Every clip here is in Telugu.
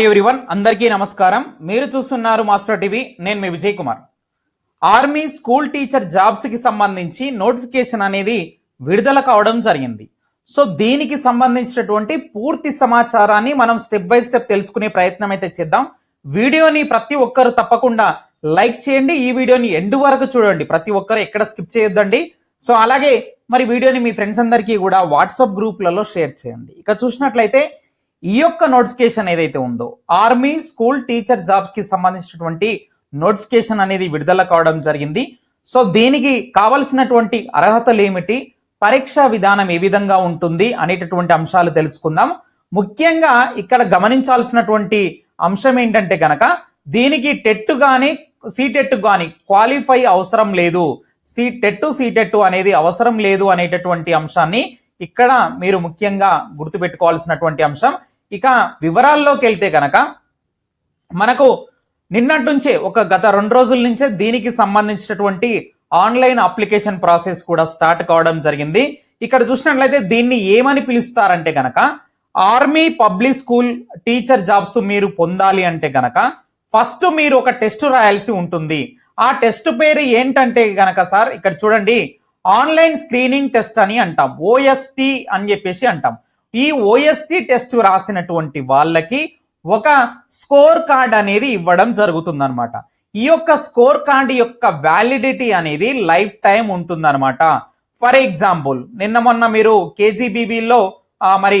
హాయ్ ఎవ్రీవన్ అందరికీ నమస్కారం. మీరు చూస్తున్నారు మాస్టర్ టీవీ. నేను మీ Vijay Kumar army school teacher జాబ్స్కి సంబంధించి నోటిఫికేషన్ అనేది విడుదల కావడం జరిగింది. సో దీనికి సంబంధించినటువంటి పూర్తి సమాచారాన్ని మనం స్టెప్ బై స్టెప్ తెలుసుకునే ప్రయత్నం అయితే చేద్దాం. వీడియోని ప్రతి ఒక్కరు తప్పకుండా లైక్ చేయండి. ఈ వీడియోని ఎండ్ వరకు చూడండి. ప్రతి ఒక్కరు ఎక్కడ స్కిప్ చేయొద్దండి. సో అలాగే మరి వీడియోని మీ ఫ్రెండ్స్ అందరికీ కూడా వాట్సాప్ గ్రూప్లలో షేర్ చేయండి. ఇక చూసినట్లయితే ఈ యొక్క నోటిఫికేషన్ ఏదైతే ఉందో ఆర్మీ స్కూల్ టీచర్ జాబ్స్కి సంబంధించినటువంటి నోటిఫికేషన్ అనేది విడుదల కావడం జరిగింది. సో దీనికి కావలసినటువంటి అర్హతలు ఏమిటి పరీక్షా విధానం ఏ విధంగా ఉంటుంది అనేటటువంటి అంశాలు తెలుసుకుందాం. ముఖ్యంగా ఇక్కడ గమనించాల్సినటువంటి అంశం ఏంటంటే గనక దీనికి టెట్ కానీ సీటెట్ కానీ క్వాలిఫై అవసరం లేదు. సీ టెట్ సీటెట్ అనేది అవసరం లేదు అనేటటువంటి అంశాన్ని ఇక్కడ మీరు ముఖ్యంగా గుర్తుపెట్టుకోవాల్సినటువంటి అంశం. ఇక వివరాల్లోకి వెళ్తే కనుక మనకు నిన్నటి నుంచే ఒక గత రెండు రోజుల నుంచే దీనికి సంబంధించినటువంటి ఆన్లైన్ అప్లికేషన్ ప్రాసెస్ కూడా స్టార్ట్ కావడం జరిగింది. ఇక్కడ చూసినట్లయితే దీన్ని ఏమని పిలుస్తారంటే గనక army public school teacher jobs మీరు పొందాలి అంటే కనుక ఫస్ట్ మీరు ఒక టెస్ట్ రాయాల్సి ఉంటుంది. ఆ టెస్ట్ పేరు ఏంటంటే కనుక సార్ ఇక్కడ చూడండి ఆన్లైన్ స్క్రీనింగ్ టెస్ట్ అని అంటాం. ఓఎస్టి అని చెప్పేసి అంటాం. ఈ ఓఎస్టి టెస్ట్ రాసినటువంటి వాళ్ళకి ఒక స్కోర్ కార్డ్ అనేది ఇవ్వడం జరుగుతుందనమాట ఈ యొక్క స్కోర్ కార్డ్ యొక్క వ్యాలిడిటీ అనేది లైఫ్ టైం ఉంటుందన్నమాట. ఫర్ ఎగ్జాంపుల్ నిన్న మొన్న మీరు కేజీబీబీలో మరి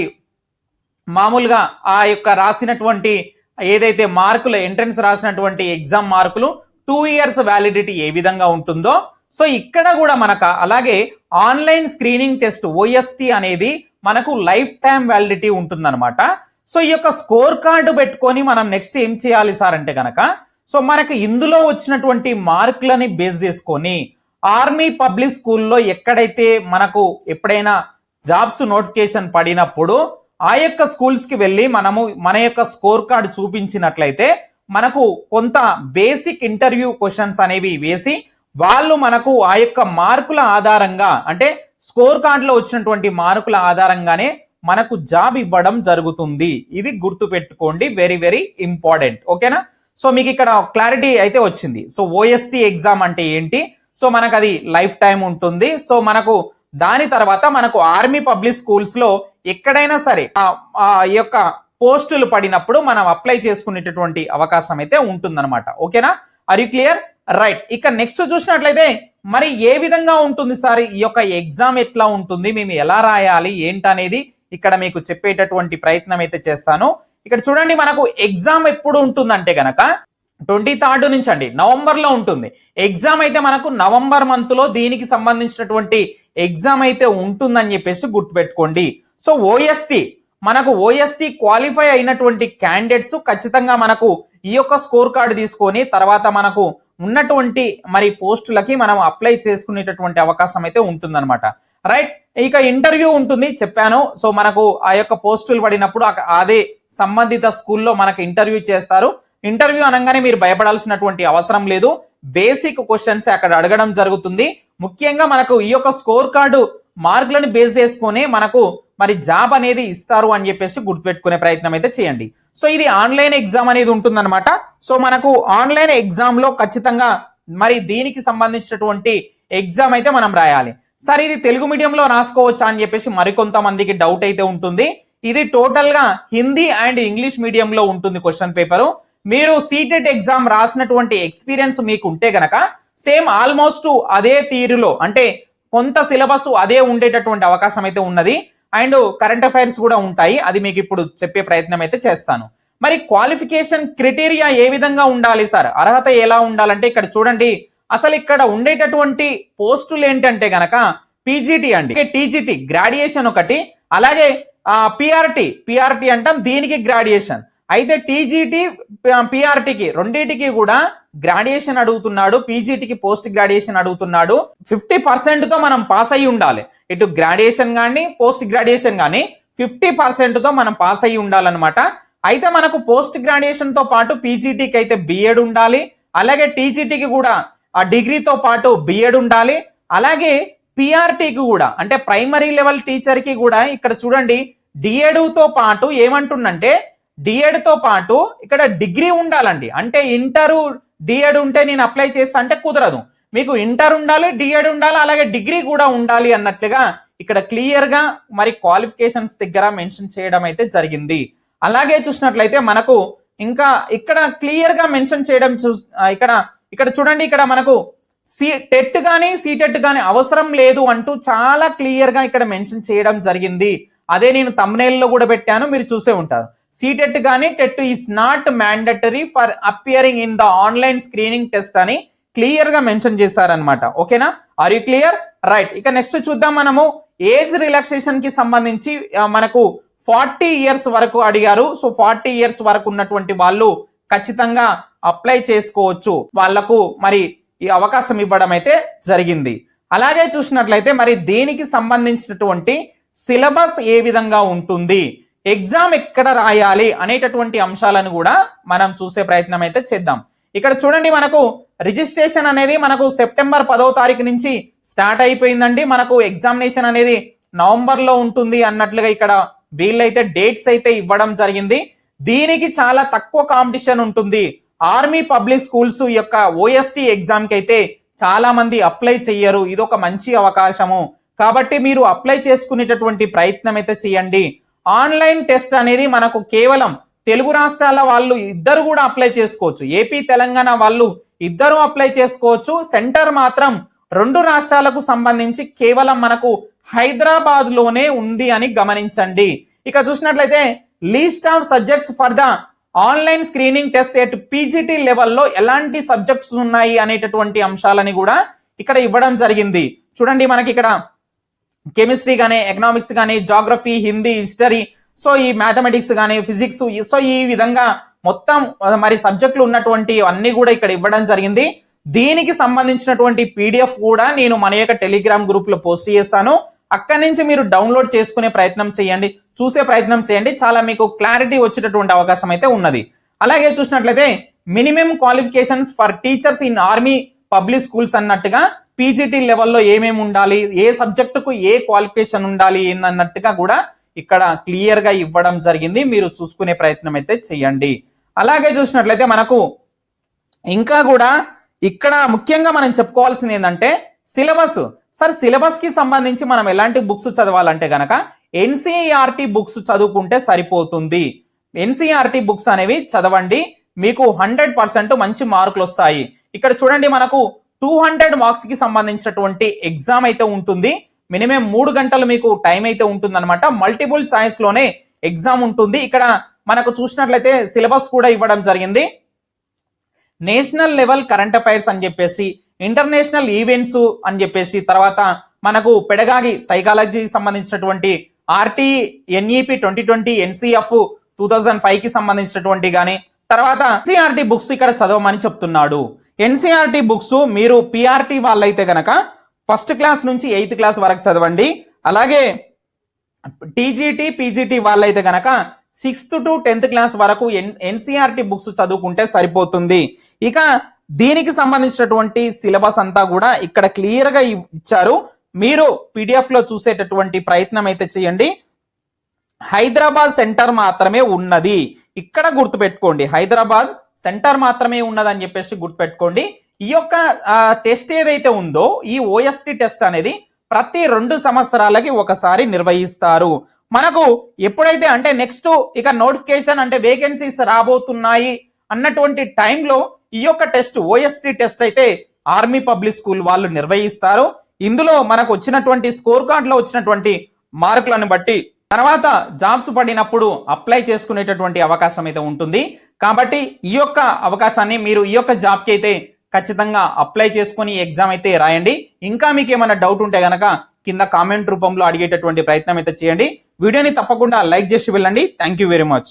మామూలుగా ఆ యొక్క రాసినటువంటి ఏదైతే మార్కులు ఎంట్రన్స్ రాసినటువంటి ఎగ్జామ్ మార్కులు టూ ఇయర్స్ వ్యాలిడిటీ ఏ విధంగా ఉంటుందో సో ఇక్కడ కూడా మనకు అలాగే ఆన్లైన్ స్క్రీనింగ్ టెస్ట్ ఓఎస్టి అనేది మనకు లైఫ్ టైం వ్యాలిడిటీ ఉంటుందన్నమాట. సో ఈ యొక్క స్కోర్ కార్డు పెట్టుకొని మనం నెక్స్ట్ ఏం చేయాలి సార్ అంటే కనుక సో మనకు ఇందులో వచ్చినటువంటి మార్కులని బేస్ చేసుకొని ఆర్మీ పబ్లిక్ స్కూల్లో ఎక్కడైతే మనకు ఎప్పుడైనా జాబ్స్ నోటిఫికేషన్ పడినప్పుడు ఆ యొక్క స్కూల్స్కి వెళ్ళి మనము మన యొక్క స్కోర్ కార్డు చూపించినట్లయితే మనకు కొంత బేసిక్ ఇంటర్వ్యూ క్వశ్చన్స్ అనేవి వేసి వాళ్ళు మనకు ఆ యొక్క మార్కుల ఆధారంగా అంటే స్కోర్ కార్డులో వచ్చినటువంటి మార్కుల ఆధారంగానే మనకు జాబ్ ఇవ్వడం జరుగుతుంది. ఇది గుర్తు పెట్టుకోండి వెరీ వెరీ ఇంపార్టెంట్ ఓకేనా? సో మీకు ఇక్కడ క్లారిటీ అయితే వచ్చింది. సో ఓఎస్టి ఎగ్జామ్ అంటే ఏంటి? సో మనకు అది లైఫ్ టైం ఉంటుంది. సో మనకు దాని తర్వాత మనకు ఆర్మీ పబ్లిక్ స్కూల్స్లో ఎక్కడైనా సరే ఆ యొక్క పోస్టులు పడినప్పుడు మనం అప్లై చేసుకునేటటువంటి అవకాశం అయితే ఉంటుందన్నమాట. ఓకేనా? ఆర్ యు క్లియర్ రైట్ ఇక నెక్స్ట్ చూసినట్లయితే మరి ఏ విధంగా ఉంటుంది సార్? ఈ యొక్క ఎగ్జామ్ ఎట్లా ఉంటుంది? మేము ఎలా రాయాలి? ఏంటనేది ఇక్కడ మీకు చెప్పేటటువంటి ప్రయత్నం అయితే చేస్తాను. ఇక్కడ చూడండి మనకు ఎగ్జామ్ ఎప్పుడు ఉంటుందంటే గనక ట్వంటీ థర్డ్ నుంచి అండి నవంబర్లో ఉంటుంది. ఎగ్జామ్ అయితే మనకు నవంబర్ మంత్లో దీనికి సంబంధించినటువంటి ఎగ్జామ్ అయితే ఉంటుందని చెప్పేసి గుర్తుపెట్టుకోండి. సో ఓఎస్టి మనకు ఓఎస్టి క్వాలిఫై అయినటువంటి క్యాండిడేట్స్ ఖచ్చితంగా మనకు ఈ యొక్క స్కోర్ కార్డు తీసుకొని తర్వాత మనకు ఉన్నటువంటి మరి పోస్టులకి మనం అప్లై చేసుకునేటటువంటి అవకాశం అయితే ఉంటుందన్నమాట. రైట్ ఇక ఇంటర్వ్యూ ఉంటుంది చెప్పాను. సో మనకు ఆ యొక్క పోస్టులు పడినప్పుడు అదే సంబంధిత స్కూల్లో మనకు ఇంటర్వ్యూ చేస్తారు. ఇంటర్వ్యూ అనగానే మీరు భయపడాల్సినటువంటి అవసరం లేదు. బేసిక్ క్వశ్చన్స్ అక్కడ అడగడం జరుగుతుంది. ముఖ్యంగా మనకు ఈ యొక్క స్కోర్ కార్డు మార్కులను బేస్ చేసుకొని మనకు మరి జాబ్ అనేది ఇస్తారు అని చెప్పేసి గుర్తుపెట్టుకునే ప్రయత్నం అయితే చేయండి. సో ఇది ఆన్లైన్ ఎగ్జామ్ అనేది ఉంటుందన్నమాట. సో మనకు ఆన్లైన్ ఎగ్జామ్లో ఖచ్చితంగా మరి దీనికి సంబంధించినటువంటి ఎగ్జామ్ అయితే మనం రాయాలి. సార్ ఇది తెలుగు మీడియంలో రాసుకోవచ్చా అని చెప్పేసి మరికొంతమందికి డౌట్ అయితే ఉంటుంది. ఇది టోటల్గా హిందీ అండ్ ఇంగ్లీష్ మీడియంలో ఉంటుంది క్వశ్చన్ పేపరు. మీరు సీటెట్ ఎగ్జామ్ రాసినటువంటి ఎక్స్పీరియన్స్ మీకు ఉంటే గనక సేమ్ ఆల్మోస్ట్ అదే తీరులో అంటే కొంత సిలబస్ అదే ఉండేటటువంటి అవకాశం అయితే ఉన్నది. అండ్ కరెంట్ అఫైర్స్ కూడా ఉంటాయి. అది మీకు ఇప్పుడు చెప్పే ప్రయత్నం అయితే చేస్తాను. మరి క్వాలిఫికేషన్ క్రిటీరియా ఏ విధంగా ఉండాలి సార్? అర్హత ఎలా ఉండాలంటే ఇక్కడ చూడండి. అసలు ఇక్కడ ఉండేటటువంటి పోస్టులు ఏంటంటే గనక పీజీటీ అండి. టీజీటీ గ్రాడ్యుయేషన్ ఒకటి. అలాగే పిఆర్టీ. పిఆర్టీ అంటాం దీనికి గ్రాడ్యుయేషన్. అయితే టీజీటీ పిఆర్టీకి రెండింటికి కూడా గ్రాడ్యుయేషన్ అడుగుతున్నాడు పీజీటీకి పోస్ట్ గ్రాడ్యుయేషన్ అడుగుతున్నాడు. ఫిఫ్టీ పర్సెంట్తో మనం పాస్ అయ్యి ఉండాలి. ఇటు గ్రాడ్యుయేషన్ కానీ పోస్ట్ గ్రాడ్యుయేషన్ కానీ ఫిఫ్టీ పర్సెంట్తో మనం పాస్ అయ్యి ఉండాలన్నమాట. అయితే మనకు పోస్ట్ గ్రాడ్యుయేషన్తో పాటు పీజీటీకి అయితే బిఎడ్ ఉండాలి. అలాగే టీజీటీకి కూడా ఆ డిగ్రీతో పాటు బిఎడ్ ఉండాలి. అలాగే పిఆర్టీకి కూడా అంటే ప్రైమరీ లెవెల్ టీచర్కి కూడా ఇక్కడ చూడండి డిఎడ్తో పాటు ఏమంటుందంటే డిఎడ్తో పాటు ఇక్కడ డిగ్రీ ఉండాలండి. అంటే ఇంటరు డిఎడ్ ఉంటే నేను అప్లై చేస్తా అంటే కుదరదు. మీకు ఇంటర్ ఉండాలి డిఎడ్ ఉండాలి అలాగే డిగ్రీ కూడా ఉండాలి అన్నట్లుగా ఇక్కడ క్లియర్గా మరి క్వాలిఫికేషన్స్ దగ్గర మెన్షన్ చేయడం అయితే జరిగింది. అలాగే చూసినట్లయితే మనకు ఇంకా ఇక్కడ క్లియర్గా మెన్షన్ చేయడం చూ ఇక్కడ ఇక్కడ చూడండి ఇక్కడ మనకు సి టెట్ కానీ సీటెట్ కానీ అవసరం లేదు అంటూ చాలా క్లియర్గా ఇక్కడ మెన్షన్ చేయడం జరిగింది. అదే నేను తమ్నేల్లో కూడా పెట్టాను మీరు చూసే ఉంటారు. సీటెట్ కానీ TET is not mandatory for appearing in the online screening test అని క్లియర్గా మెన్షన్ చేశారనమాట ఓకేనా? Are you clear? రైట్. ఇక నెక్స్ట్ చూద్దాం మనము. ఏజ్ రిలాక్సేషన్కి సంబంధించి మనకు ఫార్టీ ఇయర్స్ వరకు అడిగారు. సో ఫార్టీ ఇయర్స్ వరకు ఉన్నటువంటి వాళ్ళు ఖచ్చితంగా అప్లై చేసుకోవచ్చు. వాళ్ళకు మరి ఈ అవకాశం ఇవ్వడం అయితే జరిగింది. అలాగే చూసినట్లయితే మరి దీనికి సంబంధించినటువంటి సిలబస్ ఏ విధంగా ఉంటుంది? ఎగ్జామ్ ఎక్కడ రాయాలి అనేటటువంటి అంశాలను కూడా మనం చూసే ప్రయత్నం అయితే చేద్దాం. ఇక్కడ చూడండి మనకు రిజిస్ట్రేషన్ అనేది మనకు సెప్టెంబర్ పదో తారీఖు నుంచి స్టార్ట్ అయిపోయిందండి. మనకు ఎగ్జామినేషన్ అనేది నవంబర్లో ఉంటుంది అన్నట్లుగా ఇక్కడ వీళ్ళైతే డేట్స్ అయితే ఇవ్వడం జరిగింది. దీనికి చాలా తక్కువ కాంపిటీషన్ ఉంటుంది. ఆర్మీ పబ్లిక్ స్కూల్స్ యొక్క ఓఎస్టీ ఎగ్జామ్కి అయితే చాలా మంది అప్లై చెయ్యరు. ఇది ఒక మంచి అవకాశము. కాబట్టి మీరు అప్లై చేసుకునేటటువంటి ప్రయత్నం అయితే చేయండి. ఆన్లైన్ టెస్ట్ అనేది మనకు కేవలం తెలుగు రాష్ట్రాల వాళ్ళు ఇద్దరు కూడా అప్లై చేసుకోవచ్చు. ఏపీ తెలంగాణ వాళ్ళు ఇద్దరు అప్లై చేసుకోవచ్చు. సెంటర్ మాత్రం రెండు రాష్ట్రాలకు సంబంధించి కేవలం మనకు హైదరాబాద్లోనే ఉంది అని గమనించండి. ఇక చూసినట్లయితే least of subjects for the online screening test at PGT లెవెల్లో ఎలాంటి సబ్జెక్ట్స్ ఉన్నాయి అనేటటువంటి అంశాలని కూడా ఇక్కడ ఇవ్వడం జరిగింది. చూడండి మనకి ఇక్కడ కెమిస్ట్రీ కానీ ఎకనామిక్స్ కానీ జాగ్రఫీ హిందీ హిస్టరీ సో ఈ మ్యాథమెటిక్స్ కానీ ఫిజిక్స్ సో ఈ విధంగా మొత్తం మరి సబ్జెక్టులు ఉన్నటువంటి అన్ని కూడా ఇక్కడ ఇవ్వడం జరిగింది. దీనికి సంబంధించినటువంటి పీడిఎఫ్ కూడా నేను మన యొక్క టెలిగ్రామ్ గ్రూప్లో పోస్ట్ చేస్తాను. అక్కడి నుంచి మీరు డౌన్లోడ్ చేసుకునే ప్రయత్నం చేయండి. చూసే ప్రయత్నం చేయండి. చాలా మీకు క్లారిటీ వచ్చేటటువంటి అవకాశం అయితే ఉన్నది. అలాగే చూసినట్లయితే minimum qualifications for teachers in army public schools అన్నట్టుగా పీజీటీ లెవెల్లో ఏమేమి ఉండాలి? ఏ సబ్జెక్టుకు ఏ క్వాలిఫికేషన్ ఉండాలి ఏందన్నట్టుగా కూడా ఇక్కడ క్లియర్గా ఇవ్వడం జరిగింది. మీరు చూసుకునే ప్రయత్నం అయితే చేయండి. అలాగే చూసినట్లయితే మనకు ఇంకా కూడా ఇక్కడ ముఖ్యంగా మనం చెప్పుకోవాల్సింది ఏంటంటే సిలబస్. సార్ సిలబస్కి సంబంధించి మనం ఎలాంటి బుక్స్ చదవాలంటే గనక ఎన్సీఈఆర్టీ బుక్స్ చదువుకుంటే సరిపోతుంది. ఎన్సీఆర్టీ బుక్స్ అనేవి చదవండి. మీకు హండ్రెడ్ పర్సెంట్ మంచి మార్కులు వస్తాయి ఇక్కడ చూడండి మనకు టూ హండ్రెడ్ మార్క్స్కి సంబంధించినటువంటి ఎగ్జామ్ అయితే ఉంటుంది. మినిమం మూడు గంటలు మీకు టైం అయితే ఉంటుంది అనమాట మల్టిపుల్ చాయిస్లోనే ఎగ్జామ్ ఉంటుంది. ఇక్కడ మనకు చూసినట్లయితే సిలబస్ కూడా ఇవ్వడం జరిగింది. నేషనల్ లెవెల్ కరెంట్ అఫైర్స్ అని చెప్పేసి ఇంటర్నేషనల్ ఈవెంట్స్ అని చెప్పేసి తర్వాత మనకు పెడగాగి సైకాలజీకి సంబంధించినటువంటి RT NEP twenty twenty NCF two thousand ఫైవ్కి సంబంధించినటువంటి కానీ తర్వాత సిఆర్టీ బుక్స్ ఇక్కడ చదవమని చెప్తున్నాడు. ఎన్సీఆర్టీ బుక్స్ మీరు పిఆర్టీ వాళ్ళైతే గనక ఫస్ట్ క్లాస్ నుంచి ఎయిత్ క్లాస్ వరకు చదవండి. అలాగే టీజీటీ పీజీటీ వాళ్ళైతే గనక సిక్స్త్ టు టెన్త్ క్లాస్ వరకు ఎన్ ఎన్సీఆర్టీ బుక్స్ చదువుకుంటే సరిపోతుంది. ఇక దీనికి సంబంధించినటువంటి సిలబస్ అంతా కూడా ఇక్కడ క్లియర్గా ఇచ్చారు. మీరు పీడిఎఫ్లో చూసేటటువంటి ప్రయత్నం అయితే చేయండి. హైదరాబాద్ సెంటర్ మాత్రమే ఉన్నది. ఇక్కడ గుర్తుపెట్టుకోండి. హైదరాబాద్ సెంటర్ మాత్రమే ఉన్నదని చెప్పేసి గుర్తుపెట్టుకోండి. ఈ యొక్క టెస్ట్ ఏదైతే ఉందో ఈ ఓఎస్టీ టెస్ట్ అనేది ప్రతి రెండు సంవత్సరాలకి ఒకసారి నిర్వహిస్తారు. మనకు ఎప్పుడైతే అంటే నెక్స్ట్ ఇక నోటిఫికేషన్ అంటే వేకెన్సీస్ రాబోతున్నాయి అన్నటువంటి టైంలో ఈ యొక్క టెస్ట్ ఓఎస్టీ టెస్ట్ అయితే ఆర్మీ పబ్లిక్ స్కూల్ వాళ్ళు నిర్వహిస్తారు. ఇందులో మనకు వచ్చినటువంటి స్కోర్ కార్డ్లో వచ్చినటువంటి మార్కులను బట్టి తర్వాత జాబ్స్ పడినప్పుడు అప్లై చేసుకునేటటువంటి అవకాశం అయితే ఉంటుంది. కాబట్టి ఈ యొక్క అవకాశాన్ని మీరు ఈ యొక్క జాబ్కి అయితే ఖచ్చితంగా అప్లై చేసుకుని ఎగ్జామ్ అయితే రాయండి. ఇంకా మీకు ఏమైనా డౌట్ ఉంటే గనక కింద కామెంట్ రూపంలో అడిగేటటువంటి ప్రయత్నం అయితే చేయండి. వీడియోని తప్పకుండా లైక్ చేసి వెళ్ళండి. Thank you very much.